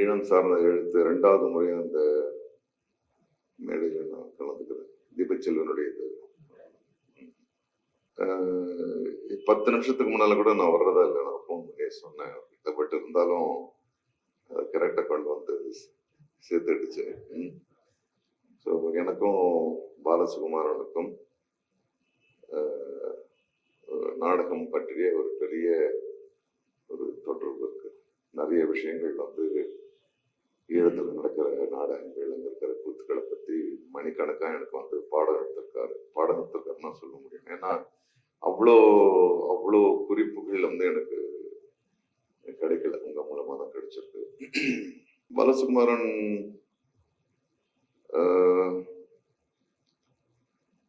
ஈழம் சார்ந்த எழுத்து ரெண்டாவது முறை அந்த மேடையில் நான் கலந்துக்கிறேன். தீபச்செல்வனுடைய இது. பத்து நிமிஷத்துக்கு முன்னால கூட நான் வர்றதா இல்லை நான் ஃபோன் பண்ணி சொன்னேன். அவர்கிட்ட பட் இருந்தாலும் கரெக்டாக கொண்டு வந்து சேர்த்துடுச்சு. ஸோ எனக்கும் பாலசுகுமாரனுக்கும் நாடகம் பற்றிய ஒரு பெரிய ஒரு தொடர்பு இருக்கு. நிறைய விஷயங்கள் வந்து ஈழத்தில் நடக்கிற நாடகங்கள் அங்கே இருக்கிற கூத்துக்களை பற்றி மணிக்கணக்காக எனக்கு வந்து பாடம் எடுத்திருக்காரு. பாடம் எடுத்திருக்காருன்னா சொல்ல முடியும். ஏன்னா அவ்வளோ அவ்வளோ குறிப்புகள் வந்து எனக்கு கிடைக்கல. உங்கள் மூலமாக தான் கிடைச்சிருக்கு. பாலசுகுமாரன்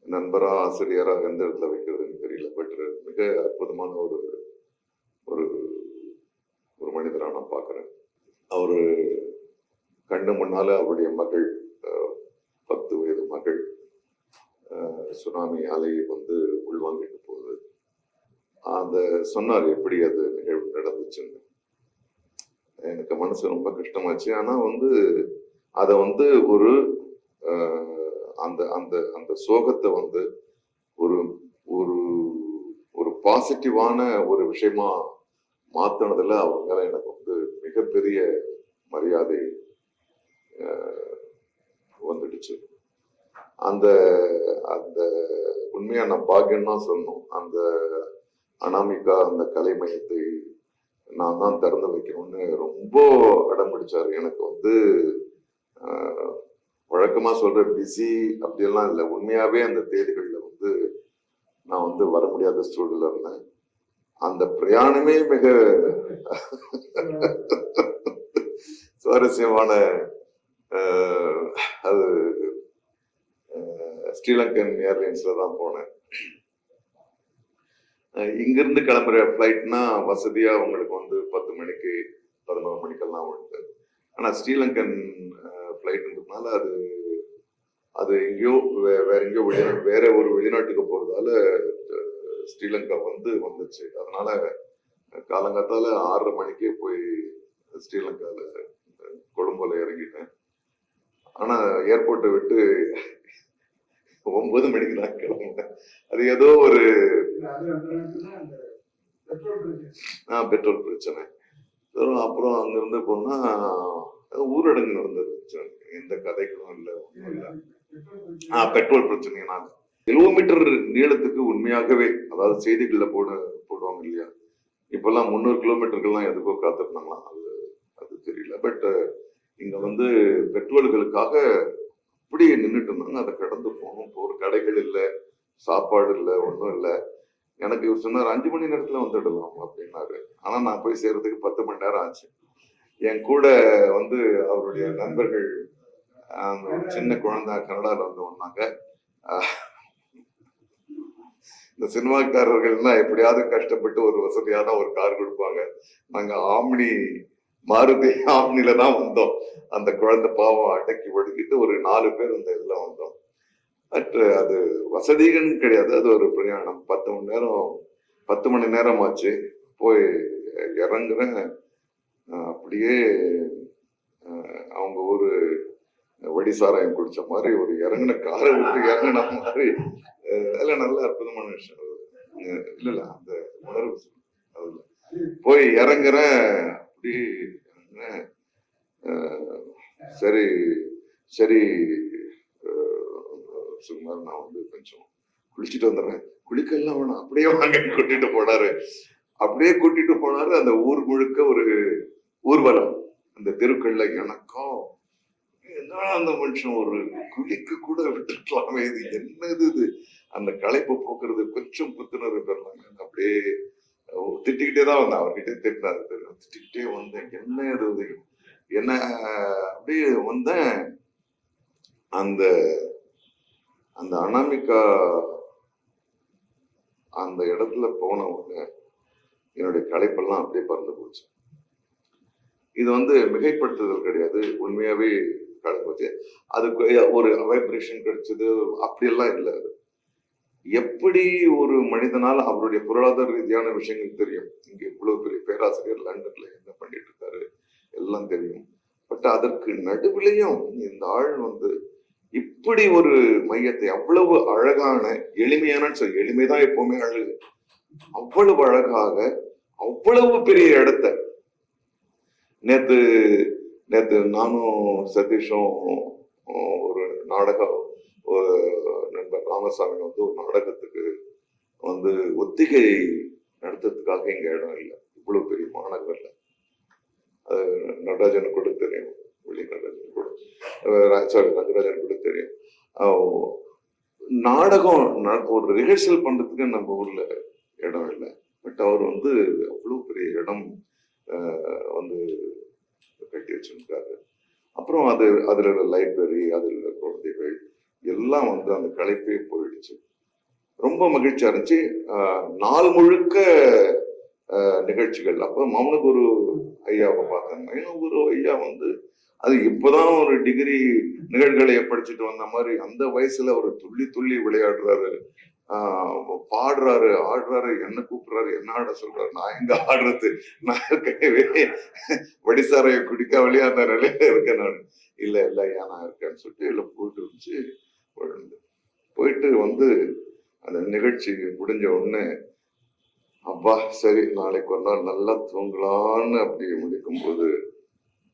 நண்பரா ஆசிரியராக எந்த இடத்துல வைக்கிறதுன்னு தெரியல. பட் மிக அற்புதமான ஒரு ஒரு ஒரு மனிதராக நான் பார்க்குறேன் அவர் கண்ணு முன்னால அவருடைய மகள் பத்து வயது மகள் சுனாமி அலையை வந்து உள்வாங்கிட்டு போகுது. அந்த சொன்னார் எப்படி அது நிகழ்வு நடந்துச்சுன்னு. எனக்கு மனசு ரொம்ப கஷ்டமாச்சு. ஆனா வந்து அதை வந்து ஒரு அந்த அந்த அந்த சோகத்தை வந்து ஒரு ஒரு ஒரு பாசிட்டிவான ஒரு விஷயமா மாத்தினதுல அவங்க மேல எனக்கு வந்து மிகப்பெரிய மரியாதை வந்துடுச்சு. அந்த அந்த உண்மையா நான் பாக்கியம் தான் சொல்லணும். அந்த அனாமிகா அந்த கலை மையத்தை நான் தான் திறந்து வைக்கணும்னு ரொம்ப அடம் பிடிச்சாரு. எனக்கு வந்து வழக்கமா சொல்ற பிஸி அப்படியெல்லாம் இல்லை. உண்மையாவே அந்த தேதிகள்ல வந்து நான் வந்து வர முடியாத சூழல்ல இருந்தேன். அந்த பிரயாணமே மிக சுவாரஸ்யமான அது ஸ்ரீலங்கன் ஏர்லைன்ஸ்ல தான் போனேன். இங்கிருந்து கிளம்புற ஃப்ளைட்னா வசதியா உங்களுக்கு வந்து பத்து மணிக்கு பதினோரு மணிக்கெல்லாம் உண்டு. ஆனா ஸ்ரீலங்கன் ஃப்ளைட்டுன்றதுனால அது அது எங்கேயோ வே- வேற எங்கேயோ வெளிநாட்டு வேற ஒரு வெளிநாட்டுக்கு போறதால ஸ்ரீலங்கா வந்து வந்துச்சு. அதனால காலங்காத்தால ஆறரை மணிக்கே போய் ஸ்ரீலங்கால கொழும்புல இறங்கிட்டேன். ஆனா ஏர்போர்ட்டை விட்டு ஒன்பது மணிக்கு தான் கிளம்புனேன். அது ஏதோ ஒரு ஆ, பெட்ரோல் பிரச்சனை. அப்புறம் அங்கிருந்து போனா ஊரடங்கு நடந்தது. எந்த கதைகளும் இல்லை ஒன்றும் இல்லை. ஆ பெட்ரோல் பிரச்சனைனால கிலோமீட்டர் நீளத்துக்கு உண்மையாகவே அதாவது செய்திகள்ல போட போடுவாங்க இல்லையா? இப்பெல்லாம் முந்நூறு கிலோமீட்டருக்கெல்லாம் எதுக்கோ காத்திருந்தாங்களாம். அது அது தெரியல. பட் இங்க வந்து பெட்ரோல்களுக்காக அப்படியே நின்றுட்டு இருந்தாங்க அதை கடந்து போகணும். இப்போ ஒரு கடைகள் இல்லை சாப்பாடு இல்லை ஒன்றும் இல்லை. எனக்கு இவர் சொன்னார் அஞ்சு மணி நேரத்துல வந்துடலாம் அப்படின்னாரு. ஆனா நான் போய் சேர்றதுக்கு பத்து மணி நேரம் ஆச்சு. என் கூட வந்து அவருடைய நண்பர்கள் ஒரு சின்ன குழந்தை கனடாவில் வந்து வந்தாங்க. இந்த சினிமாக்காரர்கள்னா எப்படியாவது கஷ்டப்பட்டு ஒரு வசதியான ஒரு கார் கொடுப்பாங்க. நாங்கள் ஆம்னி மாருதி ஆம்னில தான் வந்தோம். அந்த குழந்தை பாவம் அடக்கி ஒடுக்கிட்டு ஒரு நாலு பேர் அந்த இதுல வந்தோம். பட் அது வசதிகள் கிடையாது. அது ஒரு பிரயாணம். பத்து மணி நேரம் பத்து மணி நேரம் ஆச்சு. போய் இறங்குறேன் அப்படியே அவங்க ஒரு வடிசாராயம் குடிச்ச மாதிரி ஒரு இறங்குன காரை விட்டு இறங்குன மாதிரி. அதில் அதெல்லாம் நல்ல அற்புதமான விஷயம். அது. இல்ல இல்ல அந்த உணர்வு. அதுல போய் இறங்குறேன் அப்படி சரி சரி சுகுமார் நான் வந்து கொஞ்சம் குளிச்சுட்டு வந்துடுறேன். குளிக்கலாம் வேணாம் அப்படியே வாங்க கூட்டிட்டு போனாரு. அப்படியே கூட்டிட்டு போனாரு அந்த ஊர் முழுக்க ஒரு ஊர்வலம். அந்த தெருக்கள்ல எனக்கும் என்ன அந்த மனுஷன் ஒரு குளிக்க கூட விட்டுருக்கலாமே இது என்னது இது? அந்த களைப்பு போக்குறது கொஞ்சம் புத்துணர்வு பெறலாங்க அப்படியே திட்டிக்கிட்டே தான் வந்தேன். அவர்கிட்ட திட்டினாரு தெரியும் திட்டிக்கிட்டே வந்தேன். என்ன இது என்ன அப்படியே வந்தேன். அந்த அந்த அனாமிகா அந்த இடத்துல போன உடனே என்னுடைய களைப்பெல்லாம் அப்படியே பறந்து போச்சு. இது வந்து மிகைப்படுத்துதல் கிடையாது. உண்மையாவே களைப்பு போச்சு. அதுக்கு ஒரு வைப்ரேஷன் கிடைச்சது அப்படியெல்லாம் இல்லை அது. எப்படி ஒரு மனிதனால் அவருடைய பொருளாதார ரீதியான விஷயங்கள் தெரியும்? இங்கே இவ்வளவு பெரிய பேராசிரியர் லண்டன்ல என்ன பண்ணிட்டு இருக்காரு? எல்லாம் தெரியும். பட் அதற்கு நடுவிலையும் இந்த ஆள் வந்து இப்படி ஒரு மையத்தை அவ்வளவு அழகான எளிமையான சொல் எளிமைதான் எப்பவுமே அழகு. அவ்வளவு அழகாக அவ்வளவு பெரிய இடத்த நேத்து நேத்து நானும் சதீஷும் ஒரு நாடகம் நண்பர் ராமசாமி வந்து ஒரு நாடகத்துக்கு வந்து ஒத்திகை நடத்துறதுக்காக இங்க இடம் இல்லை. இவ்வளவு பெரிய மாநகர்ல. அது நடராஜன் கூட தெரியும். வெளி நடராஜன் கூட. சாரி ரங்கராஜன் கூட தெரியும். நாடகம் ந- ஒரு ரிஹர்சல் பண்றதுக்கு நம்ம ஊர்ல இடம் இல்லை. பட் அவர் வந்து அவ்வளவு பெரிய இடம் வந்து கட்டி வச்சிருக்காரு. அப்புறம் அது அதில் லைப்ரரி அதில் உள்ள குழந்தைகள் எல்லாம் வந்து அந்த களைப்பே போயிடுச்சு. ரொம்ப மகிழ்ச்சியா இருந்துச்சு. நாள் முழுக்க நிகழ்ச்சிகள். அப்போ மௌனகுரு ஐயாவை பார்த்தேன். மௌனகுரு ஐயா வந்து அது இப்பதான் ஒரு டிகிரி நிகழ்களையை படிச்சுட்டு வந்த மாதிரி அந்த வயசுல அவர் துள்ளி துள்ளி விளையாடுறாரு. ஆஹ் பாடுறாரு ஆடுறாரு என்ன கூப்பிடுறாரு என்ன ஆட சொல்றாரு? நான் எங்க ஆடுறது? நான் ஏற்கனவே வடிசாரைய குடிக்காமலே அந்த நிலையில இருக்கேன் நான். இல்ல இல்ல ஐயா நான் இருக்கேன்னு சொல்லிட்டு இல்ல போயிட்டு இருந்துச்சு. போயிட்டு போயிட்டு வந்து அந்த நிகழ்ச்சி முடிஞ்ச உடனே அப்பா சரி நாளைக்கு ஒரு நாள் நல்லா தூங்கலான்னு அப்படி முடிக்கும் போது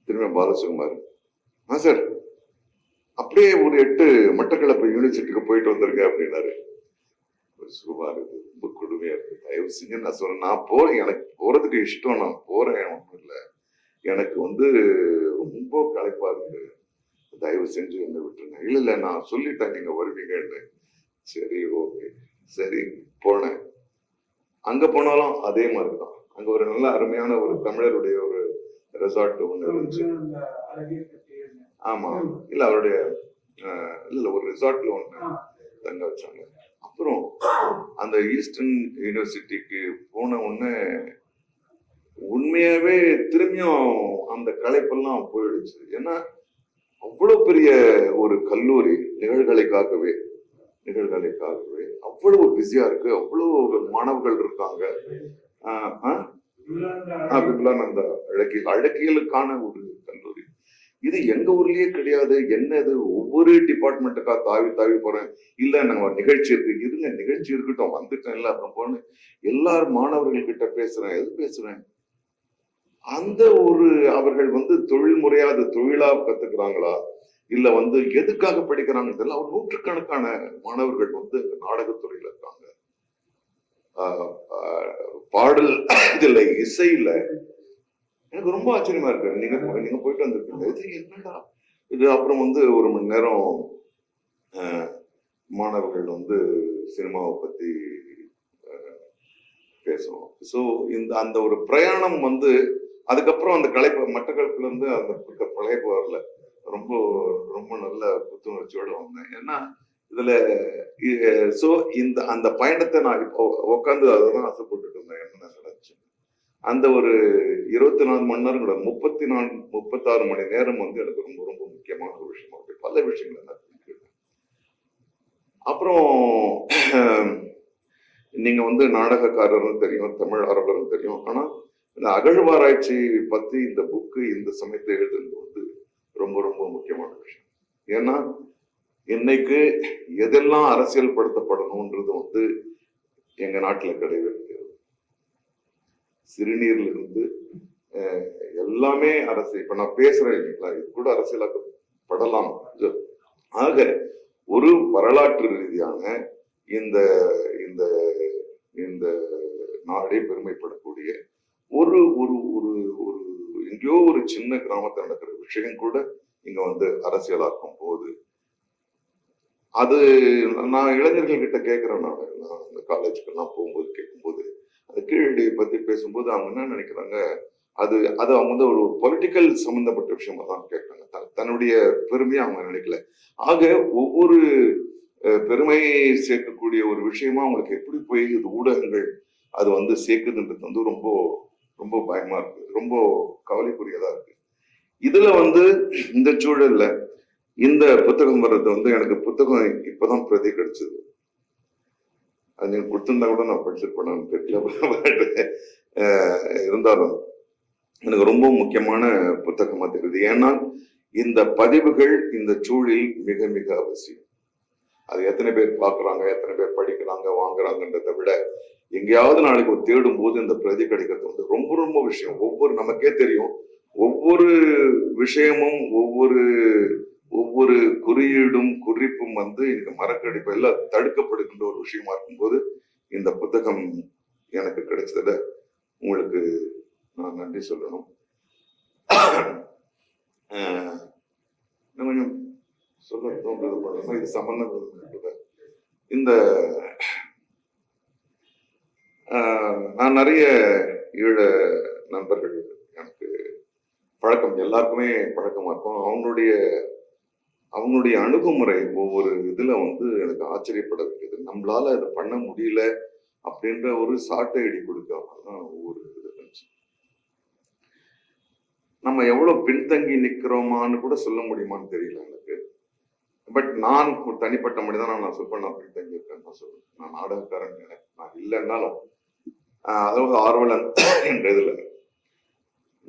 திரும்ப பாலசுகுமார் ஆ சார் அப்படியே ஒரு எட்டு மட்டக்களப்பு யூனிவர்சிட்டிக்கு போயிட்டு வந்திருக்கேன் அப்படின்னாரு. சுகுமார் இது ரொம்ப கொடுமையா இருக்கு. தயவு செஞ்சு நான் சொல்றேன் நான் போறேன் எனக்கு போறதுக்கு இஷ்டம் நான் போறேன் ஒன்றும் இல்லை. எனக்கு வந்து ரொம்ப களைப்பா இருக்கு. தயவு செஞ்சு என்ன விட்டுருங்க. இல்லை இல்லை நான் சொல்லிட்டேன் நீங்க வருவீங்கன்னு. சரி ஓகே சரி போனேன். அங்க போனாலும் அதே மாதிரி தான் அங்க ஒரு நல்ல அருமையான ஒரு தமிழருடைய ஒரு ரெசார்ட் ஒன்று இருந்துச்சு. ஆமா. இல்ல அவருடைய இல்ல ஒரு ரிசார்ட்ல ஒண்ணு தங்க வச்சாங்க. அப்புறம் அந்த ஈஸ்டர்ன் யூனிவர்சிட்டிக்கு போன உடனே உண்மையாவே திரும்பியும் அந்த களைப்பெல்லாம் போயிடுச்சு. ஏன்னா அவ்வளவு பெரிய ஒரு கல்லூரி நிகழ்கலைக்காகவே நிகழ்கலைக்காகவே அவ்வளவு பிஸியா இருக்கு. அவ்வளவு மாணவர்கள் இருக்காங்க. ஆஹ் ஆஹ் விமலானந்தா அழகியல் அழகியலுக்கான ஒரு கல்லூரி. இது எங்க ஊர்லயே கிடையாது. என்னது ஒவ்வொரு டிபார்ட்மெண்ட்டுக்கா தாவி தாவி போறேன். இல்ல நம்ம நிகழ்ச்சி இருக்கு. இருங்க நிகழ்ச்சி இருக்கட்டும். வந்துட்டேன். இல்ல அப்புறம் போன எல்லார் மாணவர்கள் கிட்ட பேசுறேன். எது பேசுறேன்? அந்த ஒரு அவர்கள் வந்து தொழில் முறையா அது தொழிலா கத்துக்கிறாங்களா? இல்ல வந்து எதுக்காக படிக்கிறாங்க தெரியல. அவர் நூற்றுக்கணக்கான மாணவர்கள் வந்து நாடகத்துறையில இருக்காங்க. பாடல் இதுல இசையில எனக்கு ரொம்ப ஆச்சரியமா இருக்கு. நீங்க நீங்க போயிட்டு வந்திருக்கீங்க. இது என்னடா? இது அப்புறம் வந்து ஒரு மணி நேரம் மாணவர்கள் வந்து சினிமாவை பத்தி பேசணும். ஸோ இந்த அந்த ஒரு பிரயாணம் வந்து அதுக்கப்புறம் அந்த கலை மட்டக்களப்புல இருந்து அந்த ப- வரல ரொம்ப ரொம்ப நல்ல புத்துணர்ச்சியோடு வந்தேன். ஏன்னா இதுல ஸோ இந்த அந்த பயணத்தை நான் இப்போ உட்காந்து அதை தான் ஆசைப்பட்டுட்டு இருந்தேன் என்ன நினைச்சு அந்த ஒரு இருபத்தி நாலு மணி நேரம் கூட முப்பத்தி நாலு முப்பத்தாறு மணி நேரம் வந்து எனக்கு ரொம்ப ரொம்ப முக்கியமான ஒரு விஷயமா இருக்கு. பல விஷயங்கள் நான் தெரிஞ்சுக்கிட்டேன். அப்புறம் நீங்க வந்து நாடகக்காரர்னு தெரியும் தமிழ் ஆர்வலர்னு தெரியும். ஆனா அகழ்வாராய்ச்சி பத்தி இந்த புக்கு இந்த சமயத்தை எழுதுறது வந்து ரொம்ப ரொம்ப முக்கியமான விஷயம் ஏன்னா இன்னைக்கு எதெல்லாம் அரசியல் படுத்தப்படணும்ன்றது வந்து எங்க நாட்டுல கிடையவே கிடையாது சிறுநீர்ல இருந்து எல்லாமே அரசியல் இப்ப நான் பேசுறேன் இல்லைங்களா இது கூட அரசியலாக்கப்படலாம் இது. ஆக ஒரு வரலாற்று ரீதியான இந்த இந்த இந்த நாடே பெருமைப்படக்கூடிய ஒரு ஒரு ஒரு ஒரு எங்கேயோ ஒரு சின்ன கிராமத்தில் நடக்கிற விஷயம் கூட இங்க வந்து அரசியலாக்கும் போது. அது நான் இளைஞர்கள் கிட்ட கேட்கிறேன் நான். நான் அந்த காலேஜுக்கு எல்லாம் போகும்போது கேட்கும்போது அந்த கீழடியை பத்தி பேசும்போது அவங்க என்ன நினைக்கிறாங்க அது அது அவங்க வந்து ஒரு பொலிட்டிக்கல் சம்பந்தப்பட்ட விஷயமா தான் கேட்குறாங்க த- தன்னுடைய பெருமையை அவங்க நினைக்கல. ஆக ஒவ்வொரு பெருமையை சேர்க்கக்கூடிய ஒரு விஷயமா அவங்களுக்கு எப்படி போய் இது ஊடகங்கள் அது வந்து சேர்க்குதுன்றது வந்து ரொம்ப ரொம்ப பயமா இருக்கு. ரொம்ப கவலைக்குரியதா இருக்கு. இதுல வந்து இந்த சூழல்ல இந்த புத்தகம் வர்றது வந்து எனக்கு புத்தகம் இப்பதான் பிரதி கிடைச்சது. அது நீங்க கொடுத்திருந்தா கூட நான் படிச்சிருப்பேன்னு தெரியல. அஹ், இருந்தாலும் எனக்கு ரொம்ப முக்கியமான புத்தகமா தெரியுது. ஏன்னா இந்த பதிவுகள் இந்த சூழலில் மிக மிக அவசியம். அது எத்தனை பேர் பார்க்குறாங்க எத்தனை பேர் படிக்கிறாங்க வாங்குறாங்கன்றதை விட எங்கேயாவது நாளைக்கு ஒரு தேடும் போது இந்த பிரதி கிடைக்கிறது வந்து ரொம்ப ரொம்ப விஷயம். ஒவ்வொரு நமக்கே தெரியும். ஒவ்வொரு விஷயமும் ஒவ்வொரு ஒவ்வொரு குறியீடும் குறிப்பும் வந்து இந்த மரக்கடிப்பு எல்லாம் தடுக்கப்படுகின்ற ஒரு விஷயமா இருக்கும்போது இந்த புத்தகம் எனக்கு கிடைச்சதுல உங்களுக்கு நான் நன்றி சொல்லணும். கொஞ்சம் சொல்ல தோன்றது இது சம்பந்தம் இந்த நான் நிறைய ஈழ நண்பர்கள் எனக்கு பழக்கம் எல்லாருக்குமே பழக்கமா இருக்கும். அவங்களுடைய அவங்களுடைய அணுகுமுறை ஒவ்வொரு இதில் வந்து எனக்கு ஆச்சரியப்பட நம்மளால அதை பண்ண முடியல அப்படின்ற ஒரு சாட்டை அடி கொடுக்காம ஒவ்வொரு இது இருந்துச்சு. நம்ம எவ்வளவு பின்தங்கி நிற்கிறோமான்னு கூட சொல்ல முடியுமான்னு தெரியல எனக்கு. பட் நான் ஒரு தனிப்பட்ட மனிதனா நான் சொல்ல நான் பின்தங்கி இருக்கேன்னு நான் சொல்லுவேன். நான் நாடகக்காரன் நான் இல்லைன்னாலும் அதாவது ஆர்வலன் என்ற இதுல.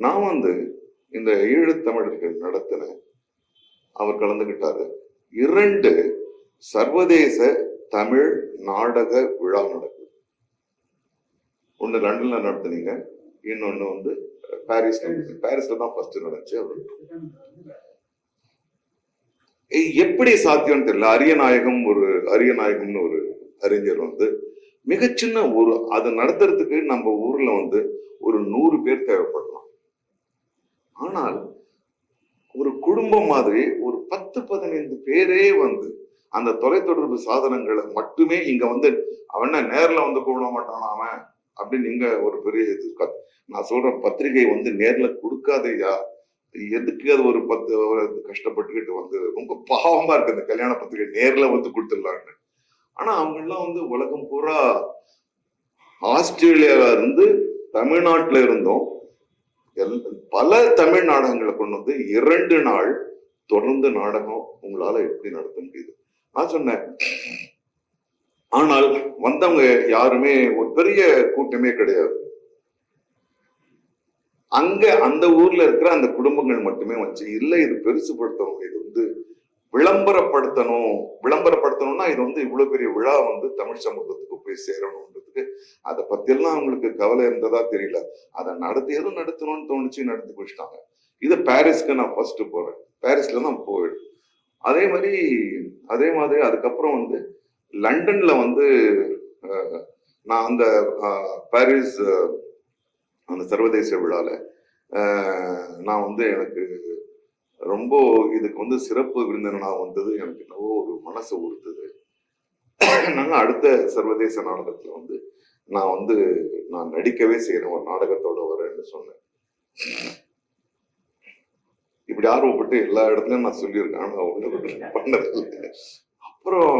நான் வந்து இந்த ஈழத்தமிழர்கள் நடத்தின அவர் கலந்துகிட்டாரு. இரண்டு சர்வதேச தமிழ் நாடக விழா நடக்குது. ஒண்ணு லண்டன்ல நடத்துனீங்க இன்னொன்னு வந்து பாரிஸ் பாரிஸ்ல தான் ஃபர்ஸ்ட் நடந்துச்சு அவர். எப்படி சாத்தியம்னு தெரியல. அரியநாயகம் ஒரு அரியநாயகம்னு ஒரு அறிஞர் வந்து மிகச்சின்ன ஒரு அதை நடத்துறதுக்கு நம்ம ஊர்ல வந்து ஒரு நூறு பேர் தேவைப்படலாம். ஆனால் ஒரு குடும்பம் மாதிரி ஒரு பத்து பதினைந்து பேரே வந்து அந்த தொலைத்தொடர்பு சாதனங்களை மட்டுமே இங்க வந்து அவன நேர்ல வந்து கூப்பிட மாட்டானா அவன் அப்படின்னு இங்க ஒரு பெரிய இது நான் சொல்றேன் பத்திரிகை வந்து நேர்ல கொடுக்காதையா? எதுக்கு அது ஒரு பத்து கஷ்டப்பட்டுக்கிட்டு வந்து ரொம்ப பாவமா இருக்கு அந்த கல்யாண பத்திரிகை நேர்ல வந்து கொடுத்துடலான்னு ஆனா அவங்க எல்லாம் வந்து உலகம் பூரா ஆஸ்திரேலியால இருந்து தமிழ்நாட்டுல இருந்தும். எல்- பல தமிழ் நாடகங்களை கொண்டு வந்து இரண்டு நாள் தொடர்ந்து நாடகம் உங்களால எப்படி நடத்த முடியுது? நான் சொன்னேன். ஆனால் வந்தவங்க யாருமே ஒரு பெரிய கூட்டமே கிடையாது. அங்க அந்த ஊர்ல இருக்கிற அந்த குடும்பங்கள் மட்டுமே வச்சு இல்லை இது பெருசுபடுத்தவங்க இது வந்து விளம்பரப்படுத்தணும். விளம்பரப்படுத்தணும்னா இது வந்து இவ்வளவு பெரிய விழா வந்து தமிழ் சமூகத்துக்கு போய் சேரணும்ன்றதுக்கு அதை பத்தியெல்லாம் அவங்களுக்கு கவலை இருந்ததா தெரியல. அதை நடத்தியதும் நடத்தணும்னு தோணுச்சு நடத்தி முடிச்சிட்டாங்க. இது பாரிஸ்க்கு நான் ஃபர்ஸ்ட் போறேன். பாரிஸ்ல தான் போயிடும் அதே மாதிரி அதே மாதிரி அதுக்கப்புறம் வந்து லண்டன்ல வந்து நான் அந்த பாரிஸ் அந்த சர்வதேச விழால நான் வந்து எனக்கு ரொம்ப இதுக்கு வந்து சிறப்பு விருந்தினனா வந்தது எனக்கு என்னவோ ஒரு மனசு உறுத்துது நாங்கள் அடுத்த சர்வதேச நாடகத்தில் வந்து நான் வந்து நான் நடிக்கவே செய்கிறேன் ஒரு நாடகத்தோட வரேன்னு சொன்னேன். இப்படி ஆர்வப்பட்டு எல்லா இடத்துலையும் நான் சொல்லியிருக்கேன். ஆனால் ஒன்று பண்ணதில்லை. அப்புறம்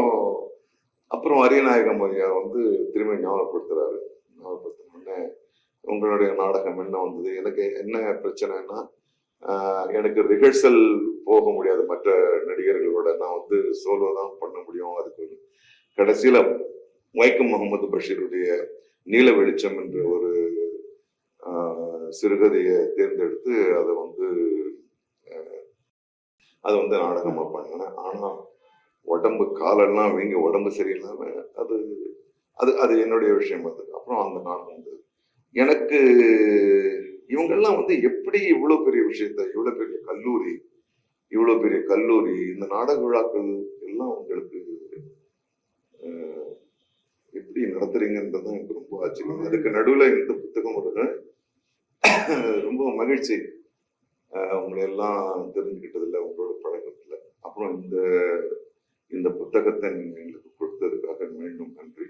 அப்புறம் அரியநாயகம் ஐயா வந்து திரும்பி ஞாபகப்படுத்துறாரு. ஞாபகப்படுத்தினோடனே உங்களுடைய நாடகம் என்ன வந்தது? எனக்கு என்ன பிரச்சனைன்னா எனக்கு ரிஹர்சல் போக முடியாது. மற்ற நடிகர்களோட நான் வந்து சோலோ தான் பண்ண முடியும். அதுக்கு ஒரு கடைசியில் வைக்கம் முகமது பஷீருடைய நீல வெளிச்சம் என்ற ஒரு சிறுகதையை தேர்ந்தெடுத்து அதை வந்து அதை வந்து நாடகமாக பண்ணினேன். ஆனால் உடம்பு காலெல்லாம் வீங்க உடம்பு சரியில்லாம அது அது அது என்னுடைய விஷயம் அது. அப்புறம் அந்த நாடகம் வந்து எனக்கு இவங்கெல்லாம் வந்து எப்படி இவ்வளவு பெரிய விஷயத்த இவ்வளவு பெரிய கல்லூரி இவ்வளவு பெரிய கல்லூரி இந்த நாடக விழாக்கள் எல்லாம் உங்களுக்கு எப்படி நடத்துறீங்கன்றது எனக்கு ரொம்ப ஆச்சரியம். அதுக்கு நடுவில் இந்த புத்தகம் வருது. ரொம்ப மகிழ்ச்சி. உங்களை எல்லாம் தெரிஞ்சுக்கிட்டதில்ல உங்களோட பழக்கத்தில். அப்புறம் இந்த இந்த புத்தகத்தை நீங்கள் எங்களுக்கு கொடுத்ததுக்காக மீண்டும் நன்றி.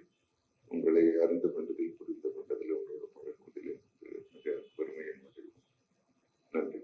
நன்றி